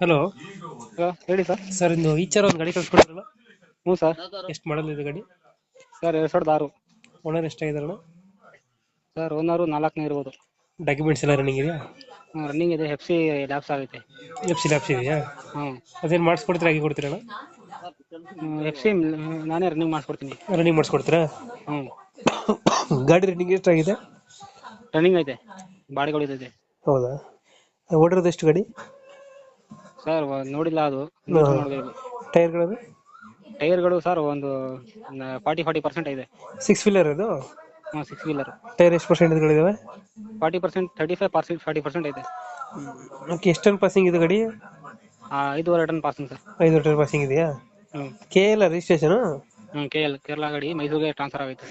Hello. Hello ಹೇಳಿ sir. Sir ಇಂದು ಈಚರ್ ಒಂದು ಗಾಡಿ ಕಳ್ಸ್ಕೊಡ್ರಲ್ಲ ಹ್ಞೂ ಸರ್. ಎಷ್ಟು ಮಾಡಲ್ ಇದೆ ಗಾಡಿ? ಸರ್ ಎರಡು ಸಾವಿರದ ಆರು. ಓನರ್ ಎಷ್ಟಾಗಿದಾರಣ ಸರ್ ಓನರು ನಾಲ್ಕನೇ ಇರ್ಬೋದು. ಡಾಕ್ಯುಮೆಂಟ್ಸ್ ಎಲ್ಲ ರನ್ನಿಂಗ್ ಇದೆಯಾ? ರನ್ನಿಂಗ್ ಇದೆ. ಎಫ್ ಸಿ ಲ್ಯಾಬ್ಸ್ ಆಗೈತೆ ಎಫ್ ಸಿ ಲ್ಯಾಬ್ಸ್ ಇದೆಯಾ? ಹ್ಞೂ. ಅದೇನು ಮಾಡಿಸ್ಕೊಡ್ತೀರಾ ಹಾಗೆ ಕೊಡ್ತೀರಣ ಎಫ್ ಸಿ ನಾನೇ ರನ್ನಿಂಗ್ ಮಾಡಿಸ್ಕೊಡ್ತೀನಿ. ರನ್ನಿಂಗ್ ಮಾಡಿಸ್ಕೊಡ್ತೀರಾ? ಹ್ಞೂ. ಗಾಡಿ ರನ್ನಿಂಗ್ ಎಷ್ಟಾಗಿದೆ? ರನ್ನಿಂಗ್ ಐತೆ. ಬಾಡಿಗಳು ಇದೆ ಹೌದಾ? ಓಡಿರೋದು ಎಷ್ಟು ಗಾಡಿ? ಸರ್ ನೋಡಿಲ್ಲ ಅದು. ಟೈರ್ಗಳದು? ಟೈರ್ಗಳು ಸರ್ ಒಂದು ಫಾರ್ಟಿ ಫಾರ್ಟಿ ಪರ್ಸೆಂಟ್ ಇದೆ. ಸಿಕ್ಸ್ ವೀಲರ್ ಅದು? ಹಾಂ ಸಿಕ್ಸ್ ವೀಲರ್ ಟೈರ್ ಎಷ್ಟು ಪರ್ಸೆಂಟ್ಗಳಿದಾವೆ forty percent thirty five percent forty percent ಇದೆ. ಓಕೆ ಎಷ್ಟು ಟನ್ ಪಾಸಿಂಗ್ ಇದೆ ಗಾಡಿ? ಐದೂವರೆ ಟನ್ ಪಾಸಿಂಗ್ ಸರ್. ಐದು ಟನ್ ಪಾಸಿಂಗ್ ಇದೆಯಾ? ಕೆ ಎಲ್ ರಿಜಿಸ್ಟ್ರೇಷನ್ ಹ್ಞೂ ಕೆ ಎಲ್ ಕೇರಳ ಗಾಡಿ ಮೈಸೂರಿಗೆ ಟ್ರಾನ್ಸ್ಫರ್ ಆಗೈತೆ.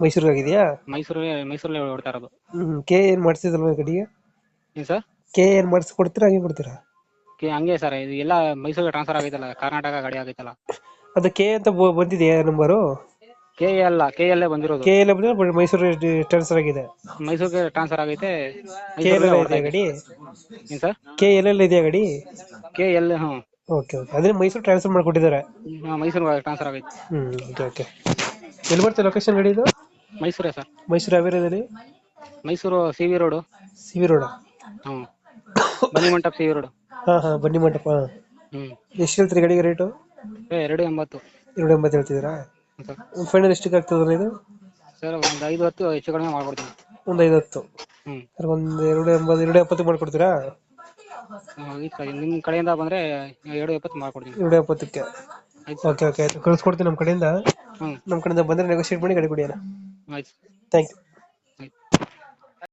ಮೈಸೂರಿಗೆ ಆಗಿದೆಯಾ? ಮೈಸೂರಿಗೆ ಮೈಸೂರಲ್ಲೇ ಓಡ್ತಾ ಇರೋದು. ಹ್ಮ್ ಕೆ ಏನು ಮಾಡಿಸಿದಲ್ವ ಗಾಡಿಗೆ? ಏನ್ ಸರ್? ಕೆ ಏನು ಮಾಡಿಸ್ಕೊಡ್ತೀರಾ ಹಂಗೆ ಕೊಡ್ತೀರಾ? ಕೆ- ಹಂಗೆ ಸರ್ ಇದು ಎಲ್ಲ ಮೈಸೂರಿಗೆ ಟ್ರಾನ್ಸ್ಫರ್ ಆಗೈತಲ್ಲ ಕರ್ನಾಟಕ ಗಾಡಿ ಆಗೈತಲ್ಲ. ಅದು ಕೆ ಅಂತ ಬ- ಬಂದಿದೆಯಾ ನಂಬರು ಕೆ ಅಲ್ಲ ಕೆ ಎಲ್ಲೇ ಬಂದಿರೋದು. ಕೆ ಎಲ್ ಬಂದ್ರೆ ಮೈಸೂರು ಟ್ರಾನ್ಸ್ಫರ್ ಆಗಿದೆ. ಮೈಸೂರಿಗೆ ಟ್ರಾನ್ಸ್ಫರ್ ಆಗೈತೆ. ಕೆ ಎಲ್ ಇದೆ ಗಾಡಿ? ಏನು ಸರ್? ಕೆ ಎಲ್ ಎಲ್ ಇದೆಯಾ ಗಾಡಿ? K L hmm. Okay okay ಅದೇ ಮೈಸೂರು ಟ್ರಾನ್ಸ್ಫರ್ ಮಾಡ್ಕೊಟ್ಟಿದ್ದಾರೆ. ಹಾಂ ಮೈಸೂರಿಗೆ ಟ್ರಾನ್ಸ್ಫರ್ ಆಗೈತೆ. ಹ್ಮ್ ಓಕೆ ಓಕೆ ಎಲ್ಲಿ ಬರುತ್ತೆ ಲೊಕೇಶನ್ ಗಾಡಿ ಇದು? ಮೈಸೂರೇ sir. Mysuru ಯಾವ್ಯಾರದಲ್ಲಿ Mysuru C V road C V road hmm. ಬನ್ನಿ ಮಂಟಪ ಸಿ ವಿ ರೋಡು ಹಾ ಹಾ ಬನ್ನಿ ಮಂಟಪ. ಹ್ಞೂ ಎಷ್ಟು ಹೇಳ್ತೀರಿ ಗಾಡಿಗೆ ರೇಟು ಏ ಎರಡು ಎಂಬತ್ತು. ಎರಡು ಎಂಬತ್ತು ಹೇಳ್ತಿದ್ದೀರಾ? ಸರ್. ಫೈನಲ್ ಎಷ್ಟಕ್ಕೆ ಆಗ್ತದೆ ಇದು? ಸರ್ ಒಂದು ಐದು ಹತ್ತು ಹೆಚ್ಚು ಕಡಿಮೆ ಮಾಡ್ಕೊಡ್ತೀನಿ. ಒಂದು ಐದು ಹತ್ತು ಹ್ಞೂ ಸರ್ ಒಂದು ಎರಡು ಎಂಬತ್ತು ಎರಡು ಎಪ್ಪತ್ತು ಮಾಡ್ಕೊಡ್ತೀರಾ? ಈ ಸರ್ ನಿಮ್ಮ ಕಡೆಯಿಂದ ಬಂದ್ರೆ ಎರಡು ಎಪ್ಪತ್ತು ಮಾಡ್ಕೊಡ್ತೀನಿ. ಎರಡು ಎಪ್ಪತ್ತಕ್ಕೆ. ಆಯ್ತು ಓಕೆ ಓಕೆ ಆಯ್ತು. ಕಳಿಸ್ಕೊಡ್ತೀನಿ ನಮ್ಮ ಕಡೆಯಿಂದ. ಹ್ಞೂ ನಮ್ಮ ಕಡೆಯಿಂದ ಬಂದರೆ ನೆಗೋಷಿಯೇಟ್ ಮಾಡಿ ಗಾಡಿ ಕೊಡಿ ಅಣ್ಣ ಆಯ್ತು ಥ್ಯಾಂಕ್ ಯು